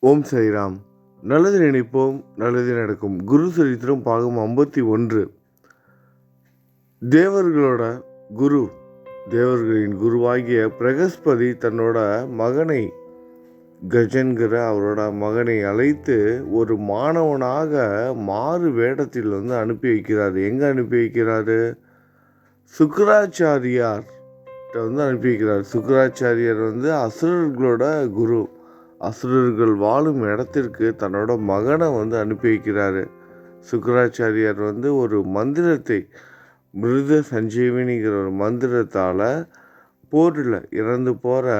ஓம் சைராம் நல்லது நினைப்போம் நல்லது நடக்கும். குரு சரித்திரம் பாகம் ஐம்பத்தி ஒன்று. தேவர்களோட குரு தேவர்களின் குருவாகிய பிரகஸ்பதி தன்னோட மகனை கஜன்கிற அவரோட மகனை அழைத்து ஒரு மாணவனாக மாறு வேடத்தில் வந்து அனுப்பி வைக்கிறார். எங்கே அனுப்பி வைக்கிறாரு? சுக்கராச்சாரியார் வந்து அனுப்பி வைக்கிறார். சுக்கராச்சாரியார் வந்து அசுரர்களோட குரு. அசுரர்கள் வாழும் இடத்திற்கு தன்னோட மகனை வந்து அனுப்பி வைக்கிறாரு. சுக்கராச்சாரியார் வந்து ஒரு மந்திரத்தை மிருத சஞ்சீவினிங்கிற ஒரு மந்திரத்தால் போரில் இறந்து போகிற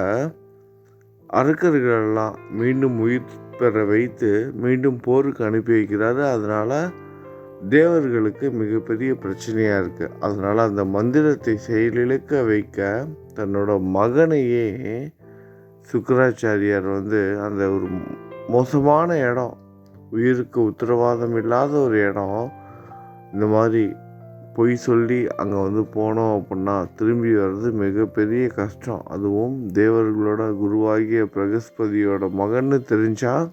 அரக்கர்களெல்லாம் மீண்டும் உயிர் பெற வைத்து மீண்டும் போருக்கு அனுப்பி வைக்கிறாரு. அதனால் தேவர்களுக்கு மிகப்பெரிய பிரச்சனையாக இருக்குது அதனால் அந்த மந்திரத்தை செயலிழக்க வைக்க தன்னோட மகனையே சுக்கராச்சாரியார் வந்து அந்த ஒரு மோசமான இடம் உயிருக்கு உத்தரவாதம் இல்லாத ஒரு இடம் இந்த மாதிரி பொய் சொல்லி அங்கே வந்து போனோம் அப்படின்னா திரும்பி வர்றது மிகப்பெரிய கஷ்டம். அதுவும் தேவர்களோட குருவாகிய பிரகஸ்பதியோட மகன்னு தெரிஞ்சால்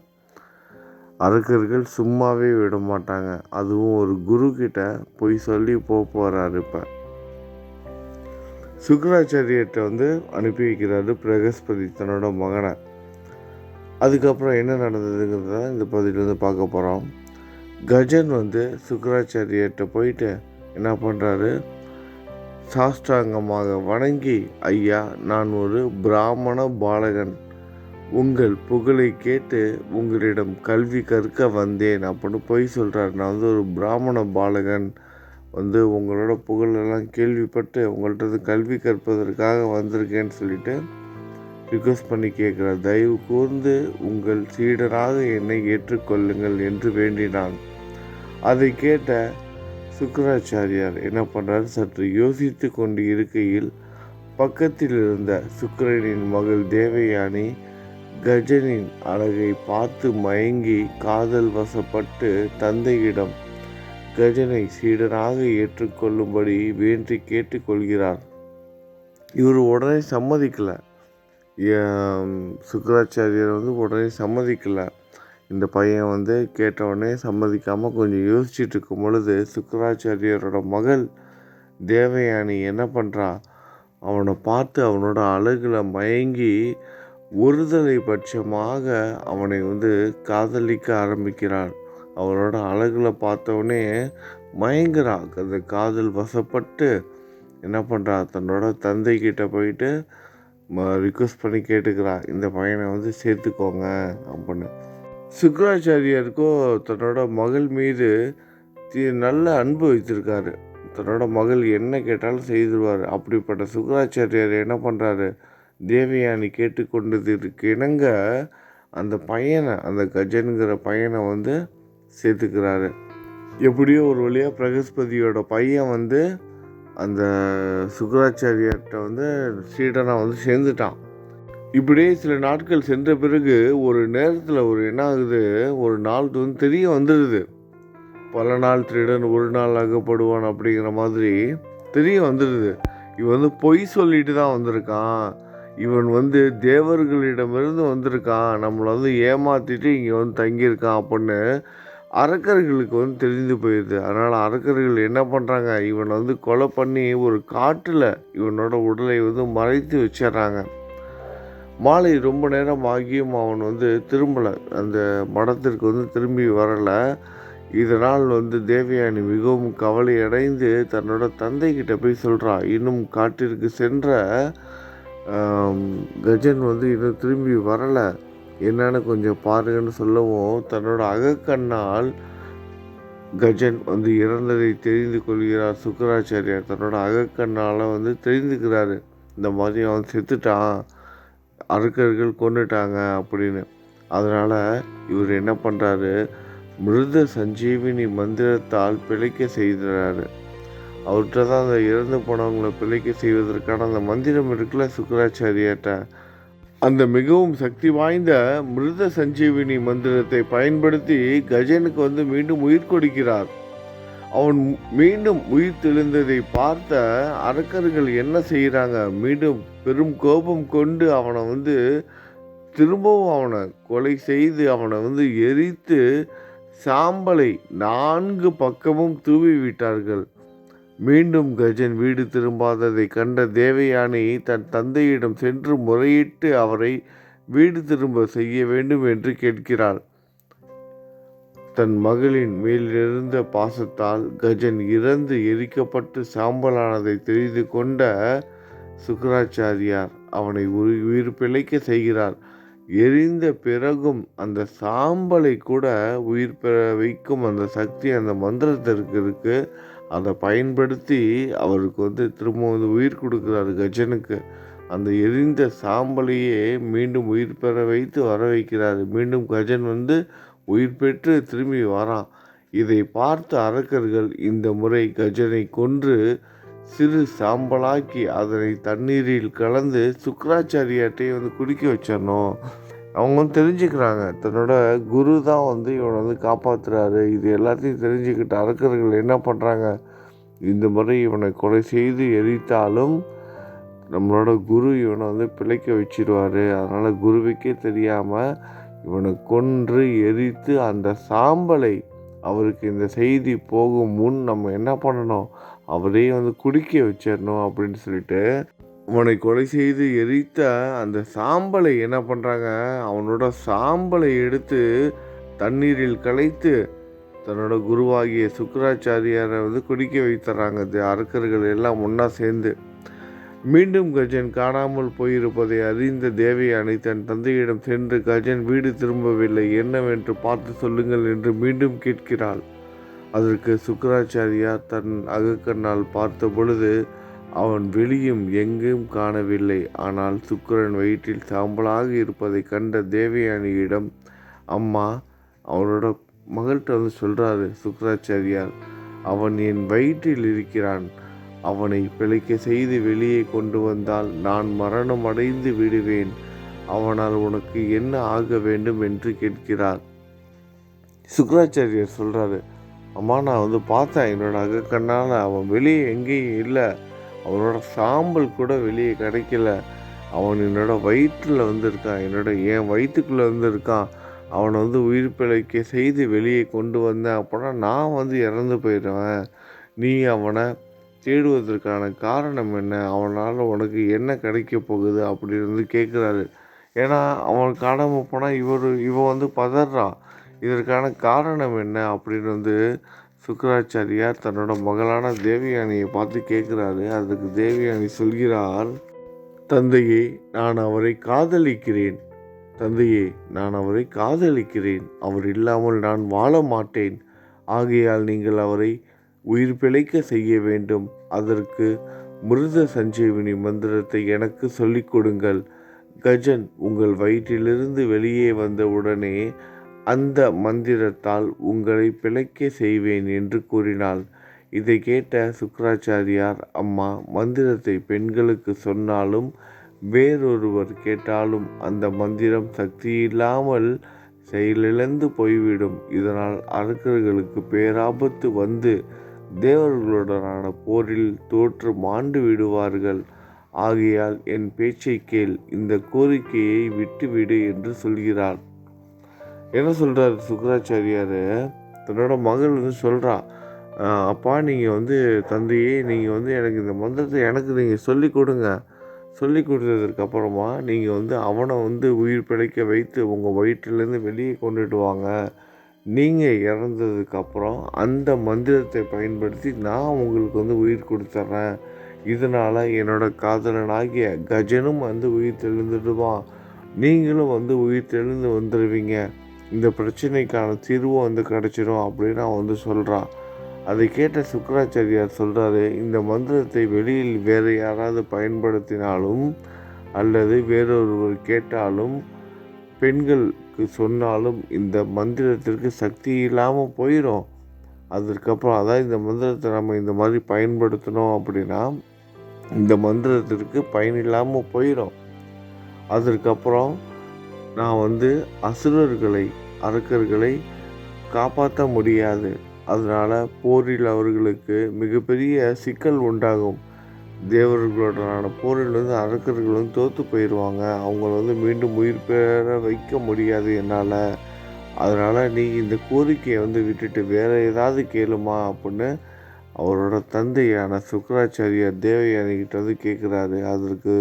அரக்கர்கள் சும்மாவே விட மாட்டாங்க. அதுவும் ஒரு குரு கிட்ட பொய் சொல்லி போக போகிறாரு இப்போ. சுக்கராச்சாரியர்கிட்ட வந்து அனுப்பி வைக்கிறாரு பிரகஸ்பதி தன்னோட மகனை. அதுக்கப்புறம் என்ன நடந்ததுங்கிறது தான் இந்த பகுதியில் பார்க்க போகிறோம் கஜன் வந்து சுக்கராச்சாரியர்கிட்ட போயிட்டு என்ன பண்ணுறாரு சாஷ்டாங்கமாக வணங்கி ஐயா நான் ஒரு பிராமண பாலகன். உங்கள் புகழை கேட்டு உங்களிடம் கல்வி கற்க வந்தேன் அப்படின்னு பொய் சொல்கிறார் நான் வந்து ஒரு பிராமண பாலகன். வந்து உங்களோட புகழெல்லாம் கேள்விப்பட்டு உங்கள்கிட்ட கல்வி கற்பதற்காக வந்திருக்கேன்னு சொல்லிட்டு ரிக்வஸ்ட் பண்ணி கேட்குறார் தயவு கூர்ந்து உங்கள் சீடராக என்னை ஏற்றுக்கொள்ளுங்கள் என்று வேண்டினான். அதை கேட்ட சுக்கராச்சாரியார் என்ன பண்ணுறார் சற்று யோசித்து கொண்டு இருக்கையில் பக்கத்தில் இருந்த சுக்கரனின் மகள் தேவயானி கஜனின் அழகை பார்த்து மயங்கி காதல் வசப்பட்டு தந்தையிடம் கஜனை சீடனாக ஏற்றுக்கொள்ளும்படி வேண்டி கேட்டுக்கொள்கிறார் இவர் உடனே சம்மதிக்கலை. சுக்கராச்சாரியர் வந்து உடனே சம்மதிக்கலை. இந்த பையன் வந்து கேட்டவுடனே சம்மதிக்காமல் கொஞ்சம் யோசிச்சுட்டு இருக்கும் பொழுது சுக்கராச்சாரியரோட மகள் தேவயானி என்ன பண்ணுறா அவனை பார்த்து அவனோட அழகில் மயங்கி ஒருதலை பட்சமாக அவனை வந்து காதலிக்க ஆரம்பிக்கிறான் அவரோட அழகில் பார்த்தவொடனே மயங்குறா அந்த காதல் வசப்பட்டு என்ன பண்ணுறா தன்னோட தந்தை கிட்ட போயிட்டு ரிக்வஸ்ட் பண்ணி கேட்டுக்கிறா. இந்த பையனை வந்து சேர்த்துக்கோங்க அப்படின்னு. சுக்கராச்சாரியருக்கோ தன்னோட மகள் மீது நல்ல அன்பு வைத்திருக்காரு. தன்னோட மகள் என்ன கேட்டாலும் செய்திருவார். அப்படிப்பட்ட சுக்கராச்சாரியார் என்ன பண்ணுறாரு தேவயானி கேட்டுக்கொண்டதற்கு இணங்க அந்த பையனை அந்த கஜனுங்கிற பையனை வந்து சேர்த்துக்கிறாரு. எப்படியோ ஒரு வழியாக பிரகஸ்பதியோட பையன் வந்து அந்த சுக்கராச்சாரியர்கிட்ட வந்து சீடனாக வந்து சேர்ந்துட்டான். இப்படியே சில நாட்கள் சென்ற பிறகு ஒரு நேரத்தில் ஒரு என்ன ஆகுது? ஒரு நாள் வந்து தெரிய வந்துடுது பல நாள் திருடன் ஒரு நாள் அகப்படுவான் அப்படிங்கிற மாதிரி தெரிய வந்துடுது இவன் வந்து பொய் சொல்லிட்டு தான் வந்திருக்கான். இவன் வந்து தேவர்களிடமிருந்து வந்திருக்கான். நம்மளை வந்து ஏமாற்றிட்டு இங்கே வந்து தங்கியிருக்கான் அப்படின்னு அரக்கர்களுக்கு வந்து தெரிந்து போயிடுது அதனால் அரக்கர்கள் என்ன பண்ணுறாங்க இவனை வந்து கொலை பண்ணி ஒரு காட்டில் இவனோட உடலை வந்து மறைத்து வச்சிடறாங்க. மாலை ரொம்ப நேரம் ஆகியும் அவன் வந்து திரும்பலை. அந்த மடத்திற்கு வந்து திரும்பி வரலை. இதனால் வந்து தேவயானி மிகவும் கவலை அடைந்து தன்னோட தந்தைக்கிட்ட போய் சொல்கிறா இன்னும் காட்டிற்கு சென்ற கஜன் வந்து இன்னும் திரும்பி வரலை. என்னன்னு கொஞ்சம் பாருங்கன்னு சொல்லவும் தன்னோட அகக்கண்ணால் கஜன் வந்து இறந்ததை தெரிந்து கொள்கிறார். சுக்கராச்சாரியார் தன்னோட அகக்கண்ணால் வந்து தெரிந்துக்கிறாரு. இந்த மாதிரி அவன் செத்துட்டான் அரக்கர்கள் கொண்டுட்டாங்க அப்படின்னு. அதனால் இவர் என்ன பண்ணுறாரு மிருத சஞ்சீவினி மந்திரத்தால் பிழைக்க செய்கிறாரு. அவர்கிட்ட தான் அந்த இறந்து போனவங்களை பிழைக்க செய்வதற்கான அந்த மந்திரம் இருக்குல்ல சுக்கராச்சாரியாட்ட அந்த மிகவும் சக்தி வாய்ந்த மிருத சஞ்சீவினி மந்திரத்தை பயன்படுத்தி கஜனுக்கு வந்து மீண்டும் உயிர் கொடுக்கிறார். அவன் மீண்டும் உயிர் தெளிந்ததை பார்த்த அரக்கர்கள் என்ன செய்கிறாங்க மீண்டும் பெரும் கோபம் கொண்டு அவனை வந்து திரும்பவும் அவனை கொலை செய்து அவனை வந்து எரித்து சாம்பலை நான்கு பக்கமும் தூவி விட்டார்கள். மீண்டும் கஜன் வீடு திரும்பாததை கண்ட தேவயானி தன் தந்தையிடம் சென்று முறையிட்டு அவரை வீடு திரும்ப செய்ய வேண்டும் என்று கேட்கிறாள். தன் மகளின் மேலிருந்த பாசத்தால் கஜன் இறந்து எரிக்கப்பட்டு சாம்பலானதை தெரிந்து கொண்ட சுக்கராச்சாரியார் அவனை உயிர் பிழைக்க செய்கிறார். எரிந்த பிறகும் அந்த சாம்பலை கூட உயிர் பெற வைக்கும் அந்த சக்தி அந்த மந்திரத்திற்கு இருக்கு. அதை பயன்படுத்தி அவருக்கு வந்து திரும்ப வந்து உயிர் கொடுக்குறாரு கஜனுக்கு. அந்த எரிந்த சாம்பலையே மீண்டும் உயிர் பெற வைத்து வர வைக்கிறார். மீண்டும் கஜன் வந்து உயிர் பெற்று திரும்பி வரான் இதை பார்த்த அரக்கர்கள் இந்த முறை கஜனை கொன்று சிறு சாம்பலாக்கி அதனை தண்ணீரில் கலந்து சுக்கராச்சாரியாட்டையும் வந்து குடிக்க வச்சிடணும் அவங்க வந்து தெரிஞ்சுக்கிறாங்க. தன்னோட குரு தான் வந்து இவனை வந்து காப்பாற்றுறாரு இது எல்லாத்தையும் தெரிஞ்சுக்கிட்டு அரக்கர்கள் என்ன பண்ணுறாங்க இந்த முறை இவனை கொலை செய்து எரித்தாலும் நம்மளோட குரு இவனை வந்து பிழைக்க வச்சிருவார். அதனால் குருவுக்கே தெரியாமல் இவனை கொன்று எரித்து அந்த சாம்பலை அவருக்கு இந்த செய்தி போகும் முன் நம்ம என்ன பண்ணணும்? அவரே வந்து குடிக்க வச்சிடணும் அப்படின்னு சொல்லிட்டு அவனை கொலை செய்து எரித்த அந்த சாம்பலை என்ன பண்ணுறாங்க அவனோட சாம்பலை எடுத்து தண்ணீரில் கலைத்து தன்னோட குருவாகிய சுக்கராச்சாரியாரை வந்து குடிக்க வைத்துறாங்க. இந்த அரக்கர்கள் எல்லாம் ஒன்றா சேர்ந்து. மீண்டும் கஜன் காணாமல் போயிருப்பதை அறிந்த தேவயானி தன் தந்தையிடம் சென்று கஜன் வீடு திரும்பவில்லை. என்னவென்று பார்த்து சொல்லுங்கள் என்று மீண்டும் கேட்கிறாள். அதற்கு சுக்கராச்சாரியார் தன் அகக்கண்ணால் பார்த்த பொழுது அவன் வெளியும் எங்கும் காணவில்லை. ஆனால் சுக்கரன் வயிற்றில் சாம்பலாக இருப்பதை கண்ட தேவயானியிடம் அம்மா அவனோட மகள்கிட்ட வந்து சொல்கிறாரு சுக்கராச்சாரியார். அவன் என் வயிற்றில் இருக்கிறான். அவனை பிழைக்க செய்து வெளியே கொண்டு வந்தால் நான் மரணம் அடைந்து விடுவேன். அவனால் உனக்கு என்ன ஆக வேண்டும்? என்று கேட்கிறார். சுக்கராச்சாரியர் சொல்கிறாரு அம்மா நான் வந்து பார்த்தேன் என்னோட அகக்கண்ணால் அவன் வெளியே எங்கேயும் இல்லை. அவனோட சாம்பல் கூட வெளியே கிடைக்கல. அவன் என்னோட வயிற்றில் வந்திருக்கான். என்னோட என் வயிற்றுக்குள்ளே வந்திருக்கான். அவனை வந்து உயிர் பிழைக்க செய்து வெளியே கொண்டு வந்தேன் அப்படின்னா நான் வந்து இறந்து போயிடுவேன். நீ அவனை தேடுவதற்கான காரணம் என்ன? அவனால் உனக்கு என்ன கிடைக்க போகுது? அப்படின்னு வந்து கேட்குறாரு. ஏன்னா அவன் காணாமல் போனால் இவர் இவன் வந்து பதறான். இதற்கான காரணம் என்ன? அப்படின்னு வந்து சுக்கராச்சாரியார் தன்னோட மகளான தேவயானியை பார்த்து கேட்குறாரு. அதுக்கு தேவயானி சொல்கிறார் தந்தையே நான் அவரை காதலிக்கிறேன். தந்தையே நான் அவரை காதலிக்கிறேன். அவர் இல்லாமல் நான் வாழ மாட்டேன். ஆகையால் நீங்கள் அவரை உயிர் பிழைக்க செய்ய வேண்டும். அதற்கு மிருத சஞ்சீவினி மந்திரத்தை எனக்கு சொல்லிக் கொடுங்கள். கஜன் உங்கள் வயிற்றிலிருந்து வெளியே வந்த உடனே அந்த மந்திரத்தால் உங்களை பிழைக்க செய்வேன் என்று கூறினாள். இதை கேட்ட சுக்கராச்சாரியார் அம்மா மந்திரத்தை பெண்களுக்கு சொன்னாலும் வேறொருவர் கேட்டாலும் அந்த மந்திரம் சக்தி இல்லாமல் செயலிழந்து போய்விடும். இதனால் அரக்கர்களுக்கு பேராபத்து வந்து தேவர்களுடனான போரில் தோற்று மாண்டு விடுவார்கள். ஆகையால் என் பேச்சை கேள் இந்த கோரிக்கையை விட்டுவிடு என்று சொல்கிறார். என்ன சொல்கிறார் சுக்கராச்சாரியார்? தன்னோட மகள் வந்து சொல்கிறா அப்பா நீங்கள் வந்து தந்தையே நீங்கள் வந்து எனக்கு இந்த மந்திரத்தை எனக்கு நீங்கள் சொல்லி கொடுங்க. சொல்லி கொடுத்ததுக்கப்புறமா நீங்கள் வந்து அவனை வந்து உயிர் பிழைக்க வைத்து உங்கள் வயிற்றுலேருந்து வெளியே கொண்டுட்டு வாங்க. நீங்கள் இறந்ததுக்கப்புறம் அந்த மந்திரத்தை பயன்படுத்தி நான் உங்களுக்கு வந்து உயிர் கொடுத்துட்றேன் இதனால் என்னோட காதலனாகிய கஜனும் வந்து உயிர் தெளிந்துடுவான். நீங்களும் வந்து உயிர் தெளிந்து வந்துடுவீங்க இந்த பிரச்சனைக்கான தீர்வு வந்து கிடச்சிடும் அப்படின்னு அவன் வந்து சொல்கிறான் அதை கேட்ட சுக்கராச்சாரியார் சொல்கிறாரு இந்த மந்திரத்தை வெளியில் வேறு யாராவது பயன்படுத்தினாலும் அல்லது வேறொருவர் கேட்டாலும் பெண்களுக்கு சொன்னாலும் இந்த மந்திரத்திற்கு சக்தி இல்லாமல் போயிடும் அதற்கப்புறம் அதான் இந்த மந்திரத்தை நம்ம இந்த மாதிரி பயன்படுத்தினோம் அப்படின்னா இந்த மந்திரத்திற்கு பயன் இல்லாமல் போயிடும் அதற்கப்புறம் நான் வந்து அசுரர்களை அரக்கர்களை காப்பாற்ற முடியாது. அதனால் போரில் அவர்களுக்கு மிகப்பெரிய சிக்கல் உண்டாகும். தேவர்களுடனான போரில் வந்து அரக்கர்கள் வந்து தோற்று போயிடுவாங்க அவங்கள வந்து மீண்டும் உயிர் பெற வைக்க முடியாது என்னால். அதனால் நீ இந்த கோரிக்கையை வந்து விட்டுட்டு வேறு ஏதாவது கேளுமா அப்படின்னு அவரோட தந்தையான சுக்கராச்சாரியார் தேவயானிகிட்ட வந்து கேட்குறாரு அதற்கு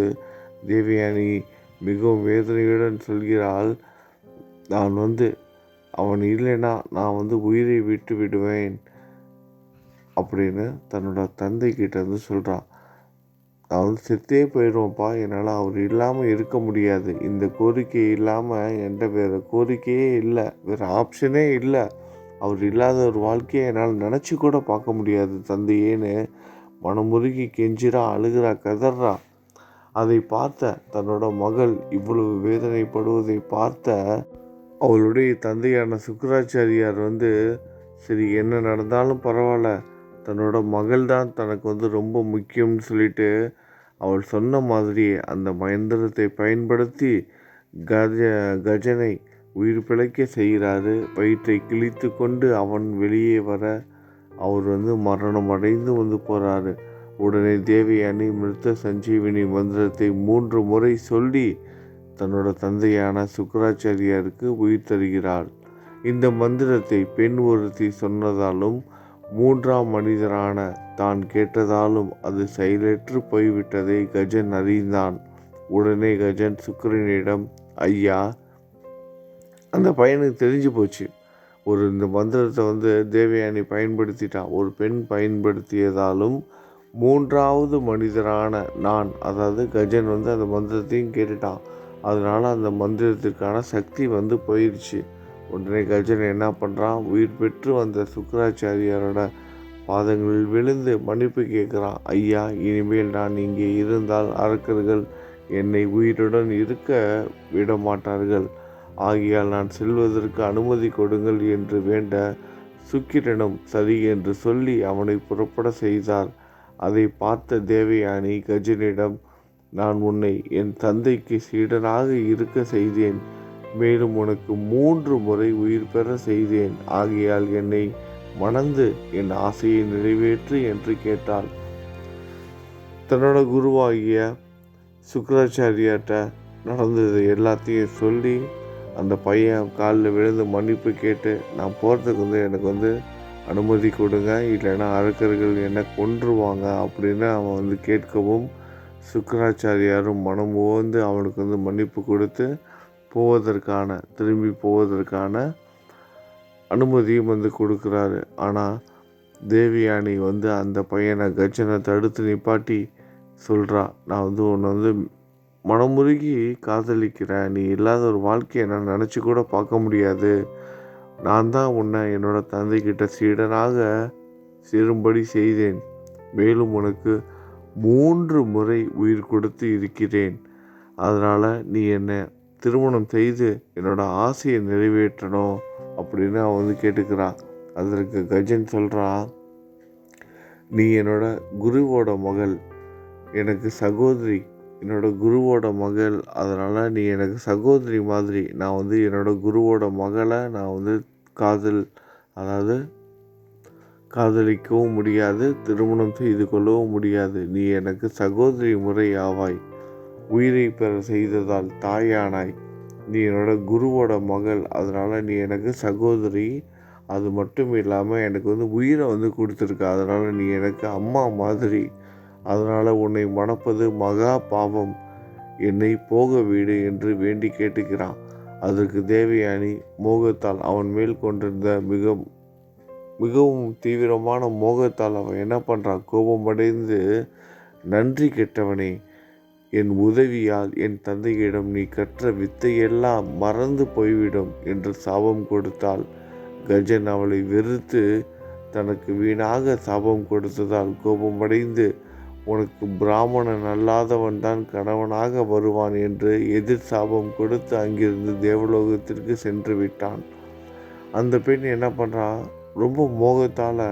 தேவயானி மிகவும் வேதனையுடன் சொல்கிறாள் நான் வந்து அவன் இல்லைன்னா நான் வந்து உயிரை விட்டு விடுவேன். அப்படின்னு தன்னோட தந்தை கிட்ட வந்து சொல்கிறான் நான் வந்து செத்தே போயிடுவோம்ப்பா என்னால் அவர் இல்லாமல் இருக்க முடியாது. இந்த கோரிக்கை இல்லாமல் என்கிட்ட வேறு கோரிக்கையே இல்லை வேறு ஆப்ஷனே இல்லை. அவர் இல்லாத ஒரு வாழ்க்கையை என்னால் நினச்சி கூட பார்க்க முடியாது தந்தையேன்னு. மனமுருகி கெஞ்சிரா அழுகிறா கதறா அதை பார்த்த தன்னோட மகள் இவ்வளவு வேதனைப்படுவதை பார்த்த அவளுடைய தந்தையான சுக்கராச்சாரியார் வந்து சரி என்ன நடந்தாலும் பரவாயில்ல. தன்னோட மகள் தான் தனக்கு வந்து ரொம்ப முக்கியம்னு சொல்லிட்டு அவள் சொன்ன மாதிரியே அந்த மந்திரத்தை பயன்படுத்தி கஜ கஜனை உயிர் பிழைக்க செய்கிறாரு. வயிற்றை கிழித்து கொண்டு அவன் வெளியே வர அவர் வந்து மரணம் அடைந்து வந்து போகிறாரு உடனே தேவயானி மிருத்த சஞ்சீவினி மந்திரத்தை மூன்று முறை சொல்லி தன்னோட தந்தையான சுக்கராச்சாரியாருக்கு உயிர் தருகிறாள். இந்த மந்திரத்தை பெண் ஒருத்தி சொன்னதாலும் மூன்றாம் மனிதரான தான் கேட்டதாலும் அது செயலற்று போய்விட்டதை கஜன் அறிந்தான். உடனே கஜன் சுக்கரனிடம் ஐயா அந்த பையனுக்கு தெரிஞ்சு போச்சு. ஒரு இந்த மந்திரத்தை வந்து தேவயானி பயன்படுத்திட்டா ஒரு பெண் பயன்படுத்தியதாலும் மூன்றாவது மனிதரான நான் அதாவது கஜன் வந்து அந்த மந்திரத்தையும் கேட்டுட்டான். அதனால் அந்த மந்திரத்திற்கான சக்தி வந்து போயிடுச்சு உடனே கஜன் என்ன பண்ணுறான் உயிர் பெற்று வந்த சுக்கராச்சாரியாரோட பாதங்களில் விழுந்து மன்னிப்பு கேட்குறான். ஐயா இனிமேல் நான் இங்கே இருந்தால் அரக்கர்கள் என்னை உயிருடன் இருக்க விட மாட்டார்கள் ஆகியால் நான் செல்வதற்கு அனுமதி கொடுங்கள் என்று வேண்ட சுக்கிரனும் சரி என்று சொல்லி அவனை புறப்பட செய்தார். அதை பார்த்த தேவயானி கஜனிடம் நான் உன்னை என் தந்தைக்கு சீடனாக இருக்க செய்தேன். மேலும் உனக்கு மூன்று முறை உயிர் பெற செய்தேன். ஆகையால் என்னை மணந்து என் ஆசையை நிறைவேற்று என்று கேட்டாள். தன்னோட குருவாகிய சுக்கராச்சாரியாட்ட நடந்தது எல்லாத்தையும் சொல்லி அந்த பையன் காலில் விழுந்து மன்னிப்பு கேட்டு நான் போகிறதுக்கு வந்து எனக்கு வந்து அனுமதி கொடுங்க இல்லைன்னா அரக்கர்கள் என்னை கொன்றுவாங்க அப்படின்னு அவன் வந்து கேட்கவும் சுக்கராச்சாரியாரும் மனம் ஓந்து அவனுக்கு வந்து மன்னிப்பு கொடுத்து போவதற்கான திரும்பி போவதற்கான அனுமதியும் வந்து கொடுக்குறாரு. ஆனால் தேவியானி வந்து அந்த பையனை கஜனை தடுத்து நிப்பாட்டி சொல்கிறா நான் வந்து உன்னை வந்து மனமுருகி காதலிக்கிறேன். நீ இல்லாத ஒரு வாழ்க்கையை நான் நினச்சி கூட பார்க்க முடியாது. நான் தான் உன்னை என்னோட தந்தைக்கிட்ட சீடனாக சேரும்படி செய்தேன். மேலும் உனக்கு மூன்று முறை உயிர் கொடுத்து இருக்கிறேன். அதனால் நீ என்னை திருமணம் செய்து என்னோட ஆசையை நிறைவேற்றணும் அப்படின்னு அவன் வந்து கேட்டுக்கிறான் அதற்கு கஜன் சொல்கிறான் நீ என்னோட குருவோட மகள். எனக்கு சகோதரி. என்னோட குருவோட மகள். அதனால் நீ எனக்கு சகோதரி மாதிரி. நான் வந்து என்னோட குருவோட மகளை நான் வந்து காதல் அதாவது காதலிக்கவும் முடியாது திருமணம் செய்து கொள்ளவும் முடியாது. நீ எனக்கு சகோதரி முறை ஆவாய். உயிரை பெற செய்ததால் தாயானாய். நீ என்னோட குருவோட மகள் அதனால் நீ எனக்கு சகோதரி. அது மட்டும் இல்லாமல் எனக்கு வந்து உயிரை வந்து கொடுத்துருக்க. அதனால் நீ எனக்கு அம்மா மாதிரி. அதனால் உன்னை மணப்பது மகா பாவம். என்னை போக வீடு என்று வேண்டி கேட்டுக்கிறான். அதற்கு தேவயானி மோகத்தால் அவன் மேல் கொண்டிருந்த மிக மிகவும் தீவிரமான மோகத்தால் அவன் என்ன பண்ணுறான் கோபமடைந்து நன்றி கெட்டவனே என் உதவியால் என் தந்தையிடம் நீ கற்ற வித்தையெல்லாம் மறந்து போய்விடும் என்று சாபம் கொடுத்தால் கஜன் அவளை வெறுத்து தனக்கு வீணாக சாபம் கொடுத்ததால் கோபமடைந்து உனக்கு பிராமணன் அல்லாதவன் தான் கணவனாக வருவான் என்று எதிர் சாபம் கொடுத்து அங்கிருந்து தேவலோகத்திற்கு சென்று விட்டான். அந்த பெண் என்ன பண்ணுறான் ரொம்ப மோகத்தால்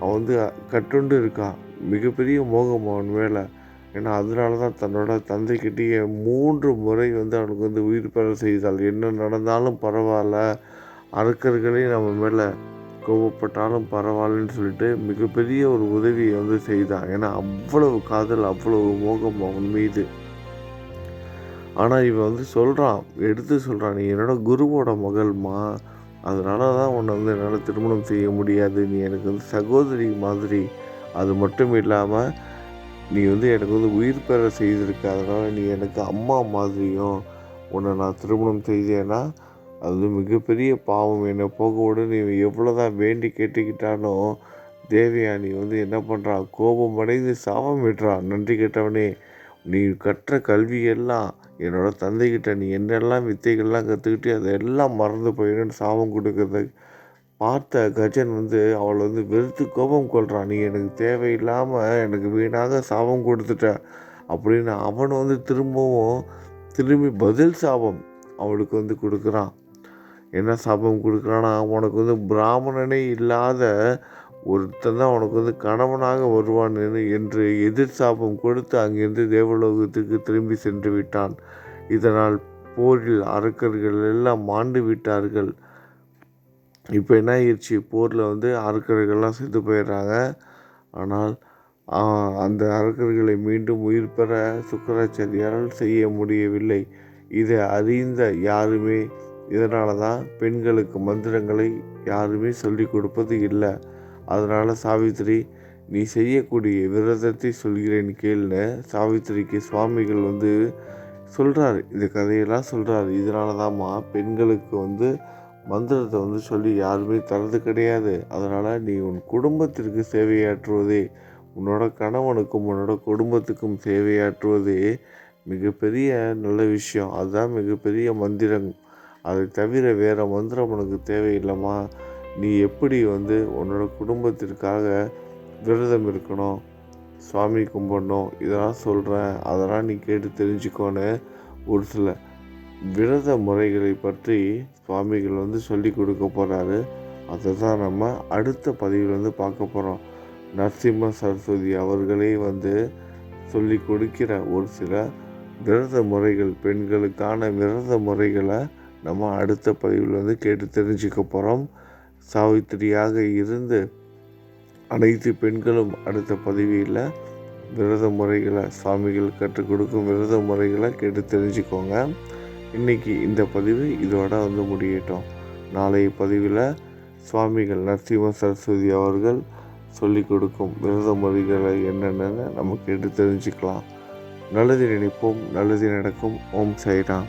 அவன் வந்து கட்டுண்டு இருக்கான் மிகப்பெரிய மோகம் அவன் மேலே. ஏன்னா அதனால தான் தன்னோட தந்தைக்கிட்டேயே மூன்று முறை வந்து அவனுக்கு வந்து உயிர் பெற செய்தாள். என்ன நடந்தாலும் பரவாயில்ல. அரக்கர்களே நம்ம மேலே கோபப்பட்டாலும் பரவாயில்லன்னு சொல்லிட்டு மிகப்பெரிய ஒரு உதவியை வந்து செய்தான் ஏன்னா அவ்வளவு காதல் அவ்வளவு மோகம் அவன் மீது. ஆனால் இவன் வந்து சொல்கிறான் எடுத்து சொல்கிறான் நீ என்னோட குருவோட மகள்மா அதனால தான் உன்னை வந்து என்னால் திருமணம் செய்ய முடியாது. நீ எனக்கு வந்து சகோதரி மாதிரி. அது மட்டும் இல்லாமல் நீ வந்து எனக்கு வந்து உயிர் பெற செய்திருக்க. அதனால் நீ எனக்கு அம்மா மாதிரியும் உன்னை நான் திருமணம் செய்தேன்னா அது மிகப்பெரிய பாவம். என்னை போக விட நீ எவ்வளோ தான் வேண்டி கேட்டுக்கிட்டாலும் தேவயானி வந்து என்ன பண்ணுறா கோபம் அடைந்து சாபம் விட்டுறான் நன்றி கேட்டவனே நீ கற்ற கல்வியெல்லாம் என்னோட தந்தைக்கிட்ட நீ என்னெல்லாம் வித்தைகள்லாம் கற்றுக்கிட்டு அதெல்லாம் மறந்து போயிடுன்னு சாபம் கொடுக்கறத. பார்த்த கஜன் வந்து அவளை வந்து வெறுத்து கோபம் கொள்கிறான் நீ எனக்கு தேவையில்லாமல் எனக்கு வீணாக சாபம் கொடுத்துட்ட அப்படின்னு அவன் வந்து திரும்பவும் திரும்பி பதில் சாபம் அவளுக்கு வந்து கொடுக்குறான். என்ன சாபம் கொடுக்குறான்னா உனக்கு வந்து பிராமணனே இல்லாத ஒருத்தன் தான் உனக்கு வந்து கணவனாக வருவான் என்று எதிர் சாபம் கொடுத்து அங்கிருந்து தேவலோகத்துக்கு திரும்பி சென்று விட்டான். இதனால் போரில் அரக்கர்கள் எல்லாம் மாண்டு விட்டார்கள். இப்போ என்ன ஆயிடுச்சு? போரில் வந்து அரக்கர்கள்லாம் செத்து போயிடுறாங்க. ஆனால் அந்த அரக்கர்களை மீண்டும் உயிர் பெற சுக்கராச்சாரியாரால் செய்ய முடியவில்லை. இதை அறிந்த யாருமே இதனால தான் பெண்களுக்கு மந்திரங்களை யாருமே சொல்லி கொடுப்பது இல்லை. அதனால் சாவித்திரி நீ செய்யக்கூடிய விரதத்தை சொல்கிறேன் கேள்னு சாவித்திரிக்கு சுவாமிகள் வந்து சொல்கிறாரு இந்த கதையெல்லாம் சொல்கிறாரு இதனால தான்மா பெண்களுக்கு வந்து மந்திரத்தை வந்து சொல்லி யாருமே தரது கிடையாது. அதனால் நீ உன் குடும்பத்திற்கு சேவையாற்றுவதே உன்னோட கணவனுக்கும் உன்னோட குடும்பத்துக்கும் சேவையாற்றுவதே மிகப்பெரிய நல்ல விஷயம். அதுதான் மிகப்பெரிய மந்திரம். அதை தவிர வேறு மந்திரம் உனக்கு தேவையில்லைம்மா. நீ எப்படி வந்து உன்னோட குடும்பத்திற்காக விரதம் இருக்கணும்? சுவாமி கும்பிடணும். இதெல்லாம் சொல்கிறேன் அதெல்லாம் நீ கேட்டு தெரிஞ்சுக்கோன்னு ஒரு சில விரத முறைகளை பற்றி சுவாமிகள் வந்து சொல்லி கொடுக்க போகிறாரு அதை தான் நம்ம அடுத்த பதிவில் வந்து பார்க்க போகிறோம் நரசிம்ம சரஸ்வதி அவர்களே வந்து சொல்லி கொடுக்கிற ஒரு சில விரத முறைகள் பெண்களுக்கான விரத முறைகளை நம்ம அடுத்த பதிவில் வந்து கேட்டு தெரிஞ்சுக்க போகிறோம். சாவித்திரியாக இருந்து அனைத்து பெண்களும் அடுத்த பதவியில் விரத முறைகளை சுவாமிகள் கற்றுக் கொடுக்கும் விரத முறைகளை கேட்டு தெரிஞ்சுக்கோங்க. இன்றைக்கி இந்த பதிவு இதோட வந்து முடியட்டும். நாளைய பதிவில் சுவாமிகள் நரசிம்ம சரஸ்வதி அவர்கள் சொல்லிக் கொடுக்கும் விரத முறைகளை என்னென்னு நம்ம கேட்டு தெரிஞ்சுக்கலாம். நல்லது நினைப்போம் நல்லது நடக்கும். ஓம் சைராம்